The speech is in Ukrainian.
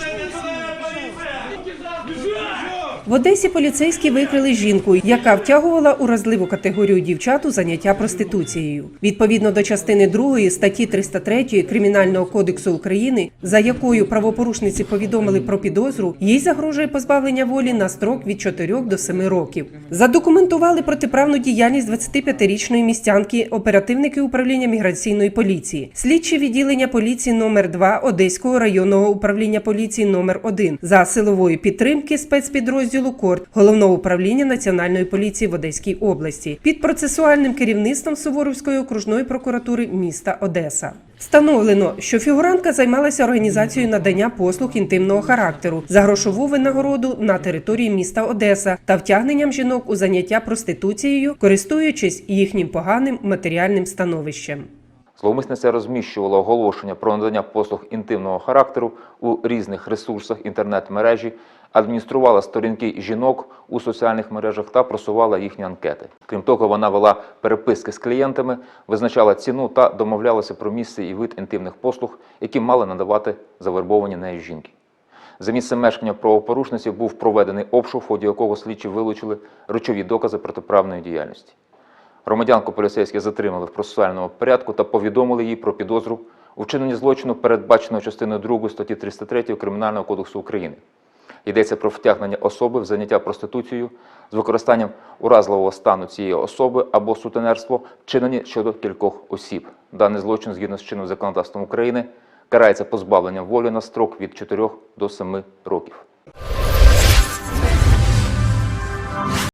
Düşün! Düşün! В Одесі поліцейські викрили жінку, яка втягувала у разливу категорію дівчат у заняття проституцією. Відповідно до частини 2 статті 303 Кримінального кодексу України, за якою правопорушниці повідомили про підозру, їй загрожує позбавлення волі на строк від 4 до 7 років. Задокументували протиправну діяльність 25-річної містянки оперативники управління міграційної поліції, слідчі відділення поліції номер 2 Одеського районного управління поліції номер 1 за силової підтримки спецпідрозділу КОРД головного управління національної поліції в Одеській області під процесуальним керівництвом Суворовської окружної прокуратури міста Одеса. Встановлено, що фігурантка займалася організацією надання послуг інтимного характеру за грошову винагороду на території міста Одеса та втягненням жінок у заняття проституцією, користуючись їхнім поганим матеріальним становищем. Зловмисниця розміщувала оголошення про надання послуг інтимного характеру у різних ресурсах інтернет-мережі, адмініструвала сторінки жінок у соціальних мережах та просувала їхні анкети. Крім того, вона вела переписки з клієнтами, визначала ціну та домовлялася про місце і вид інтимних послуг, які мали надавати завербовані нею жінки. За місцем мешкання правопорушниці був проведений обшук, в ході якого слідчі вилучили речові докази протиправної діяльності. Громадянку поліцейські затримали в процесуальному порядку та повідомили їй про підозру у вчиненні злочину, передбаченого частиною 2 статті 303 Кримінального кодексу України. Йдеться про втягнення особи в заняття проституцією з використанням уразливого стану цієї особи або сутенерство, вчинені щодо кількох осіб. Даний злочин, згідно з чинним законодавством України, карається позбавленням волі на строк від 4 до 7 років.